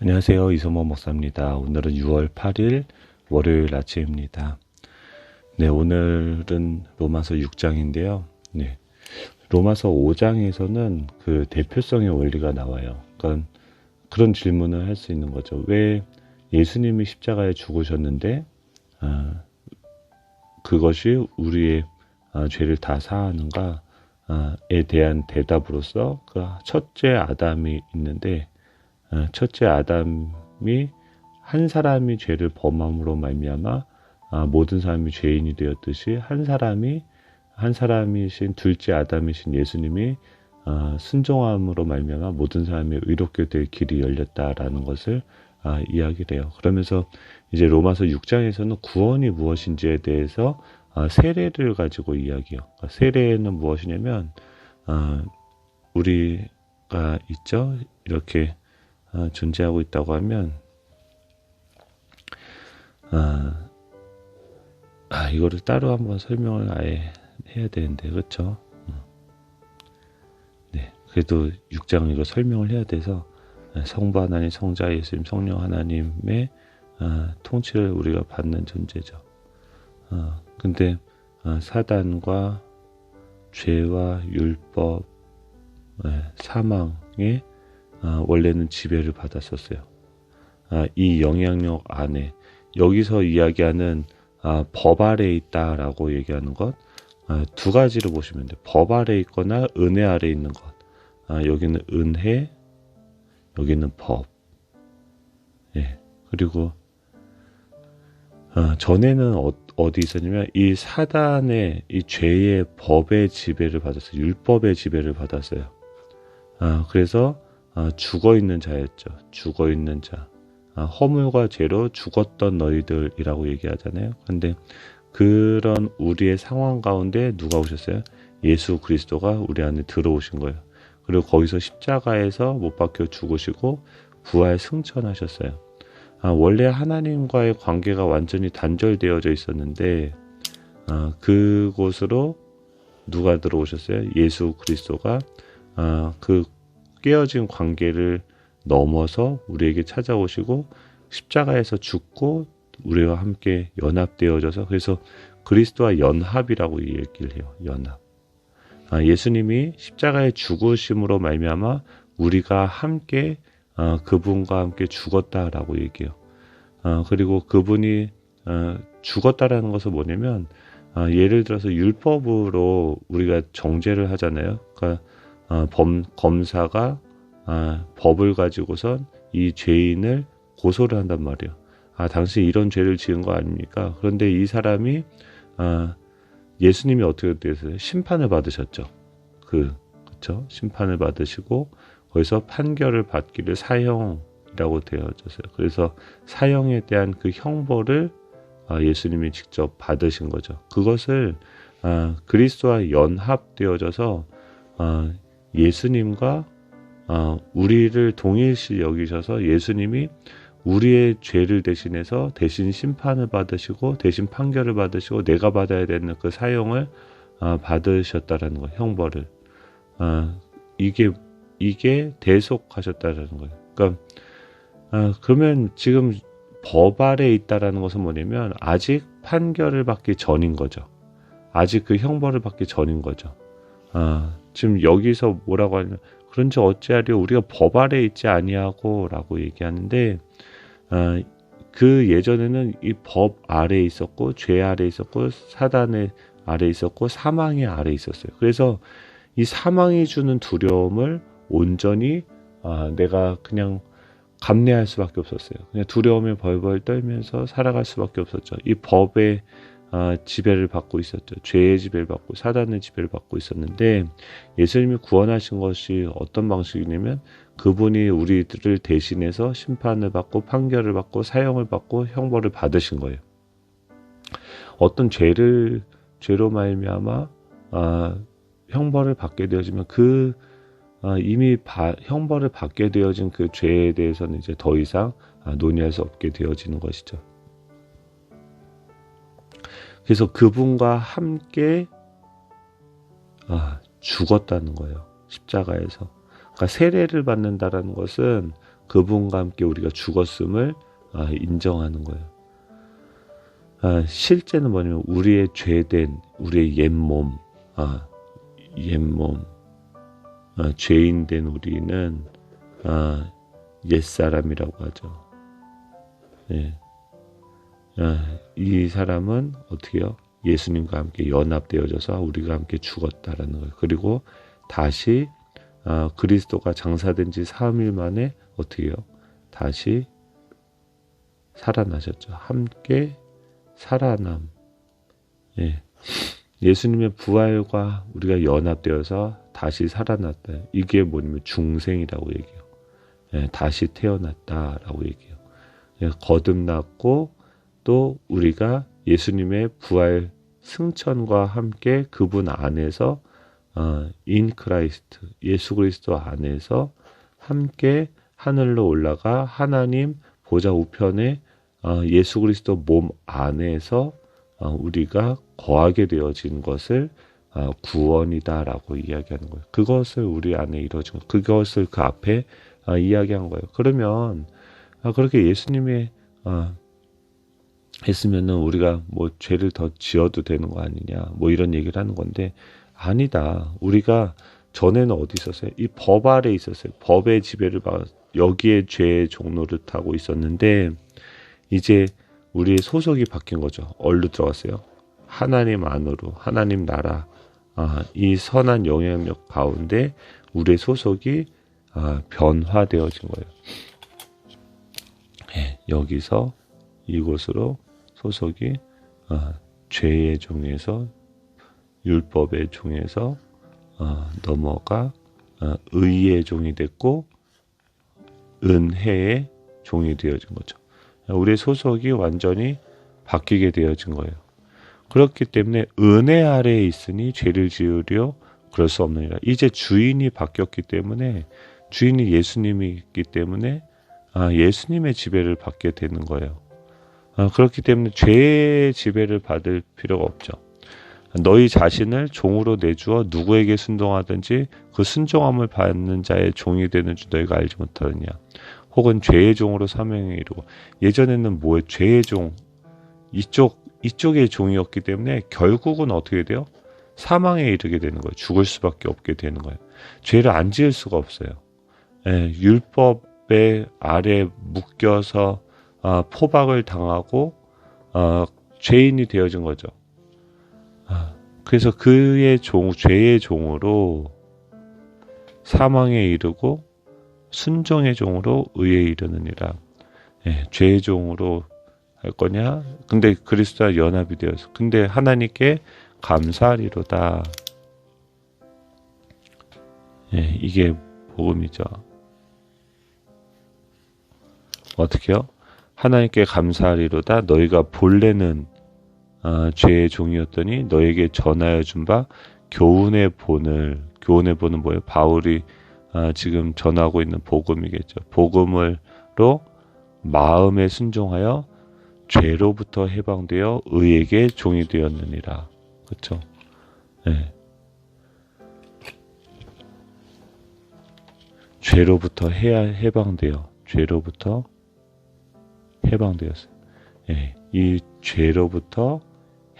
안녕하세요. 이소모 목사입니다. 오늘은 6월 8일 월요일 아침입니다. 네, 오늘은 로마서 6장인데요. 네. 로마서 5장에서는 그 대표성의 원리가 나와요. 그러니까 그런 질문을 할 수 있는 거죠. 왜 예수님이 십자가에 죽으셨는데, 아, 그것이 우리의 아, 죄를 다 사하는가에 대한 대답으로서 그 첫째 아담이 있는데, 아, 첫째 아담이 한 사람이 죄를 범함으로 말미암아 아, 모든 사람이 죄인이 되었듯이 한 사람이 한 사람이신 둘째 아담이신 예수님이 아, 순종함으로 말미암아 모든 사람이 의롭게 될 길이 열렸다라는 것을 이야기를 해요. 그러면서 이제 로마서 6장에서는 구원이 무엇인지에 대해서 세례를 가지고 이야기해요. 그러니까 세례는 무엇이냐면 우리가 있죠. 이렇게 어, 존재하고 있다고 하면 아, 아 이거를 따로 한번 설명을 아예 해야 되는데 그렇죠? 네, 그래도 6장 이거 설명을 해야 돼서 성부 하나님, 성자 예수님, 성령 하나님의 아, 통치를 우리가 받는 존재죠. 아, 근데 아, 사단과 죄와 율법, 네, 사망의 아, 원래는 지배를 받았었어요. 아, 이 영향력 안에 여기서 이야기하는 아, 법 아래 있다라고 얘기하는 것 두 가지로 보시면 돼요. 법 아래 있거나 은혜 아래 있는 것. 여기는 은혜, 여기는 법. 예. 그리고 전에는 어, 디 있었냐면 이 사단의 이 죄의 법의 지배를 받았어요. 율법의 지배를 받았어요. 그래서 아, 죽어 있는 자였죠. 죽어 있는 자. 아, 허물과 죄로 죽었던 너희들이라고 얘기하잖아요. 근데 그런 우리의 상황 가운데 누가 오셨어요? 예수 그리스도가 우리 안에 들어오신 거예요. 그리고 거기서 십자가에서 못 박혀 죽으시고 부활 승천하셨어요. 아, 원래 하나님과의 관계가 완전히 단절되어져 있었는데 아, 그곳으로 누가 들어오셨어요? 예수 그리스도가 아, 그 깨어진 관계를 넘어서 우리에게 찾아오시고 십자가에서 죽고 우리와 함께 연합되어져서 그래서 그리스도와 연합이라고 얘기를 해요. 연합. 아, 예수님이 십자가에 죽으심으로 말미암아 우리가 함께 아, 그분과 함께 죽었다라고 얘기해요. 아, 그리고 그분이 아, 죽었다라는 것은 뭐냐면 아, 예를 들어서 율법으로 우리가 정죄를 하잖아요. 그러니까 어, 범, 검사가 아, 법을 가지고선 이 죄인을 고소를 한단 말이에요. 아, 당신 이런 죄를 지은 거 아닙니까? 그런데 이 사람이 아, 예수님이 어떻게 되세요? 심판을 받으셨죠. 그 그렇죠? 심판을 받으시고 거기서 판결을 받기를 사형이라고 되어졌어요. 그래서 사형에 대한 그 형벌을 아, 예수님이 직접 받으신 거죠. 그것을 아, 그리스도와 연합되어져서 아, 예수님과 어, 우리를 동일시 여기셔서 예수님이 우리의 죄를 대신해서 대신 심판을 받으시고 대신 판결을 받으시고 내가 받아야 되는 그 사용을 어, 받으셨다라는 거 형벌을 어, 이게 이게 대속하셨다라는 거예요. 그러니까 어, 그러면 지금 법 아래 있다라는 것은 뭐냐면 아직 판결을 받기 전인 거죠. 아직 그 형벌을 받기 전인 거죠. 아, 지금 여기서 뭐라고 하냐 그런지 어찌하려 우리가 법 아래 있지 아니하고라고 얘기하는데 아, 그 예전에는 이 법 아래 있었고 죄 아래 있었고 사단의 아래 있었고 사망의 아래 있었어요. 그래서 이 사망이 주는 두려움을 온전히 아, 내가 그냥 감내할 수밖에 없었어요. 그냥 두려움에 벌벌 떨면서 살아갈 수밖에 없었죠. 이 법의 아, 지배를 받고 있었죠. 죄의 지배를 받고 사단의 지배를 받고 있었는데 예수님이 구원하신 것이 어떤 방식이냐면 그분이 우리들을 대신해서 심판을 받고 판결을 받고 사형을 받고 형벌을 받으신 거예요. 어떤 죄를 죄로 말미암아 아, 형벌을 받게 되어지면 그 아, 이미 바, 형벌을 받게 되어진 그 죄에 대해서는 이제 더 이상 아, 논의할 수 없게 되어지는 것이죠. 그래서 그분과 함께 아, 죽었다는 거예요. 십자가에서. 그러니까 세례를 받는다라는 것은 그분과 함께 우리가 죽었음을 아, 인정하는 거예요. 아, 실제는 뭐냐면 우리의 죄된 우리의 옛 몸, 아, 옛 몸, 아, 죄인된 우리는 아, 옛 사람이라고 하죠. 예. 아, 이 사람은 어떻게요? 예수님과 함께 연합되어져서 우리가 함께 죽었다라는 거예요. 그리고 다시 아, 그리스도가 장사된 지 사흘 만에 어떻게 해요? 다시 살아나셨죠. 함께 살아남. 예. 예수님의 부활과 우리가 연합되어서 다시 살아났다. 이게 뭐냐면 중생이라고 얘기해요. 예, 다시 태어났다라고 얘기해요. 예, 거듭났고 또 우리가 예수님의 부활 승천과 함께 그분 안에서 어, 인 크라이스트 예수 그리스도 안에서 함께 하늘로 올라가 하나님 보좌 우편에 어, 예수 그리스도 몸 안에서 어, 우리가 거하게 되어진 것을 어, 구원이다라고 이야기하는 거예요. 그것을 우리 안에 이루어진 것, 그것을 그 앞에 어, 이야기한 거예요. 그러면 아, 그렇게 예수님의 어, 했으면은 우리가 뭐 죄를 더 지어도 되는 거 아니냐 뭐 이런 얘기를 하는 건데 아니다. 우리가 전에는 어디 있었어요? 이 법 아래 있었어요. 법의 지배를 받아 여기에 죄의 종로를 타고 있었는데 이제 우리의 소속이 바뀐 거죠. 얼로 들어갔어요. 하나님 안으로 하나님 나라. 아, 이 선한 영향력 가운데 우리의 소속이 아, 변화되어진 거예요. 네, 여기서 이곳으로 소속이 어, 죄의 종에서 율법의 종에서 어, 넘어가 어, 의의 종이 됐고 은혜의 종이 되어진 거죠. 우리의 소속이 완전히 바뀌게 되어진 거예요. 그렇기 때문에 은혜 아래에 있으니 죄를 지으려 그럴 수 없느니라. 이제 주인이 바뀌었기 때문에 주인이 예수님이기 때문에 아, 예수님의 지배를 받게 되는 거예요. 아, 그렇기 때문에 죄의 지배를 받을 필요가 없죠. 너희 자신을 종으로 내주어 누구에게 순종하든지 그 순종함을 받는 자의 종이 되는 줄 너희가 알지 못하느냐. 혹은 죄의 종으로 사명에 이르고 예전에는 뭐에 죄의 종 이쪽 이쪽의 종이었기 때문에 결국은 어떻게 돼요? 사망에 이르게 되는 거예요. 죽을 수밖에 없게 되는 거예요. 죄를 안 지을 수가 없어요. 예, 율법의 아래 묶여서 어, 포박을 당하고 어, 죄인이 되어진 거죠. 아, 그래서 그의 종, 죄의 종으로 사망에 이르고 순종의 종으로 의에 이르느니라. 예, 죄의 종으로 할 거냐? 근데 그리스도와 연합이 되어서 근데 하나님께 감사하리로다. 예, 이게 복음이죠. 어떻게요? 하나님께 감사하리로다 너희가 본래는 아, 죄의 종이었더니 너에게 전하여 준 바 교훈의 본을 교훈의 본은 뭐예요? 바울이 아, 지금 전하고 있는 복음이겠죠. 복음을로 마음에 순종하여 죄로부터 해방되어 의에게 종이 되었느니라. 그렇죠? 네. 죄로부터 해야 해방되어 죄로부터 해방되었어요. 예, 이 죄로부터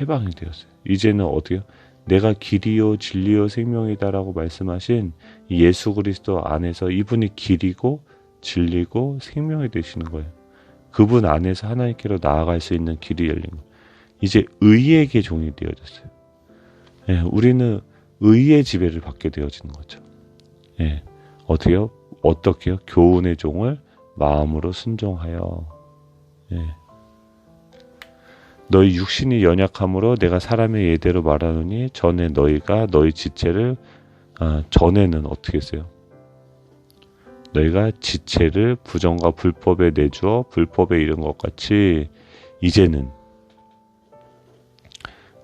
해방이 되었어요. 이제는 어떻게요? 내가 길이요 진리요 생명이다라고 말씀하신 예수 그리스도 안에서 이분이 길이고 진리고 생명이 되시는 거예요. 그분 안에서 하나님께로 나아갈 수 있는 길이 열린 거. 이제 의에게 종이 되어졌어요. 예, 우리는 의의 지배를 받게 되어지는 거죠. 예, 어떻게요? 어떻게요? 교훈의 종을 마음으로 순종하여 예. 너희 육신이 연약함으로 내가 사람의 예대로 말하노니 전에 너희가 너희 지체를 아, 전에는 어떻게 했어요? 너희가 지체를 부정과 불법에 내주어 불법에 이른 것 같이 이제는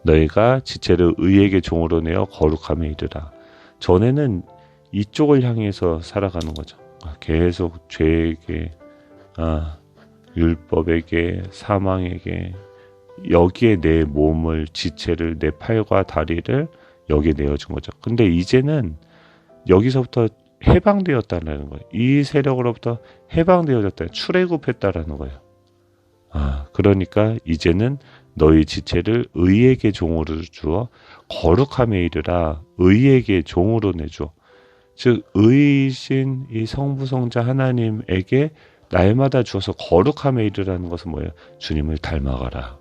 너희가 지체를 의에게 종으로 내어 거룩함에 이르라. 전에는 이쪽을 향해서 살아가는 거죠. 아, 계속 죄에게 아, 율법에게 사망에게 여기에 내 몸을 지체를 내 팔과 다리를 여기에 내어준 거죠. 근데 이제는 여기서부터 해방되었다는 거예요. 이 세력으로부터 해방되어졌다. 출애굽했다라는 거예요. 아, 그러니까 이제는 너희 지체를 의에게 종으로 주어 거룩함에 이르라 의에게 종으로 내줘. 즉 의이신 이 성부 성자 하나님에게 날마다 주어서 거룩함에 이르라는 것은 뭐예요? 주님을 닮아가라.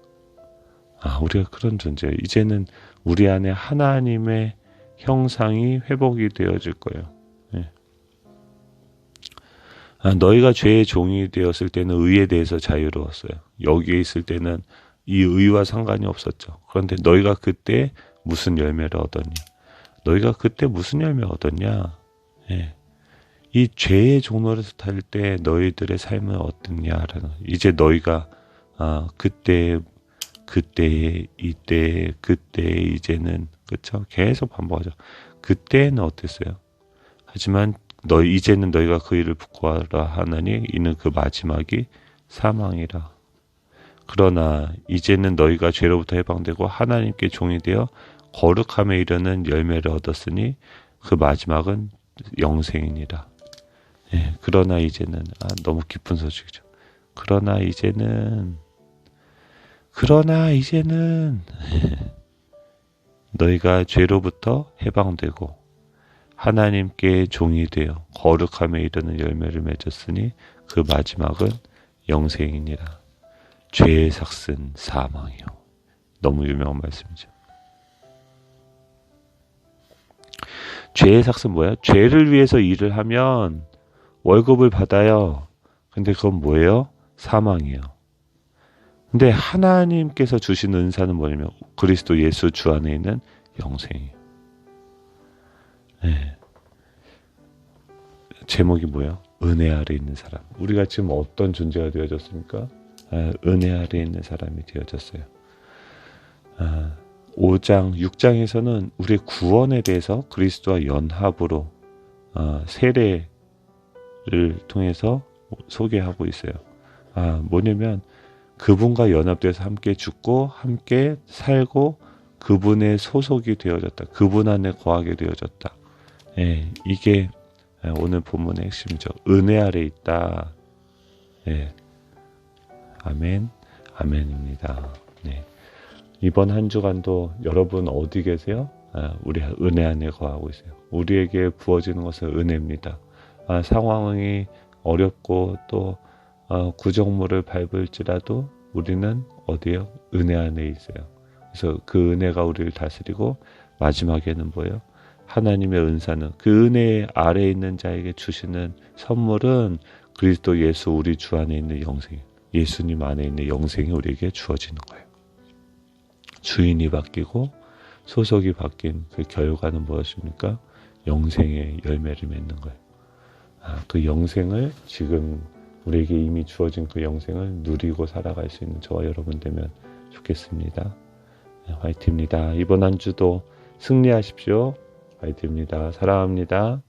아, 우리가 그런 존재예요. 이제는 우리 안에 하나님의 형상이 회복이 되어질 거예요. 네. 아, 너희가 죄의 종이 되었을 때는 의에 대해서 자유로웠어요. 여기에 있을 때는 이 의와 상관이 없었죠. 그런데 너희가 그때 무슨 열매를 얻었냐? 너희가 그때 무슨 열매를 얻었냐? 예. 이 죄의 종로에서 탈 때 너희들의 삶은 어떻냐라는 이제 너희가 아 그때 그때 이때 그때 이제는 그쵸 계속 반복하죠. 그때는 어땠어요? 하지만 너 이제는 너희가 그 일을 부끄러라 하느니 이는 그 마지막이 사망이라. 그러나 이제는 너희가 죄로부터 해방되고 하나님께 종이 되어 거룩함에 이르는 열매를 얻었으니 그 마지막은 영생이니라. 예, 그러나 이제는 아, 너무 기쁜 소식이죠. 그러나 이제는 그러나 이제는 너희가 죄로부터 해방되고 하나님께 종이 되어 거룩함에 이르는 열매를 맺었으니 그 마지막은 영생이니라. 죄의 삭은 사망이요. 너무 유명한 말씀이죠. 죄의 삭은 뭐야? 죄를 위해서 일을 하면 월급을 받아요. 근데 그건 뭐예요? 사망이에요. 근데 하나님께서 주신 은사는 뭐냐면 그리스도 예수 주 안에 있는 영생이에요. 네. 제목이 뭐예요? 은혜 아래 있는 사람. 우리가 지금 어떤 존재가 되어졌습니까? 아, 은혜 아래 있는 사람이 되어졌어요. 아, 5장, 6장에서는 우리의 구원에 대해서 그리스도와 연합으로 아, 세례 를 통해서 소개하고 있어요. 아, 뭐냐면 그분과 연합돼서 함께 죽고 함께 살고 그분의 소속이 되어졌다. 그분 안에 거하게 되어졌다. 예, 이게 오늘 본문의 핵심이죠. 은혜 아래 있다. 예. 아멘, 아멘입니다. 네. 이번 한 주간도 여러분 어디 계세요? 아, 우리 은혜 안에 거하고 있어요. 우리에게 부어지는 것은 은혜입니다. 아, 상황이 어렵고 또 어, 구정물을 밟을지라도 우리는 어디요? 은혜 안에 있어요. 그래서 그 은혜가 우리를 다스리고 마지막에는 뭐예요? 하나님의 은사는 그 은혜 아래에 있는 자에게 주시는 선물은 그리스도 예수 우리 주 안에 있는 영생, 예수님 안에 있는 영생이 우리에게 주어지는 거예요. 주인이 바뀌고 소속이 바뀐 그 결과는 무엇입니까? 영생의 열매를 맺는 거예요. 아, 그 영생을 지금 우리에게 이미 주어진 그 영생을 누리고 살아갈 수 있는 저와 여러분 되면 좋겠습니다. 네, 화이팅입니다. 이번 한 주도 승리하십시오. 화이팅입니다. 사랑합니다.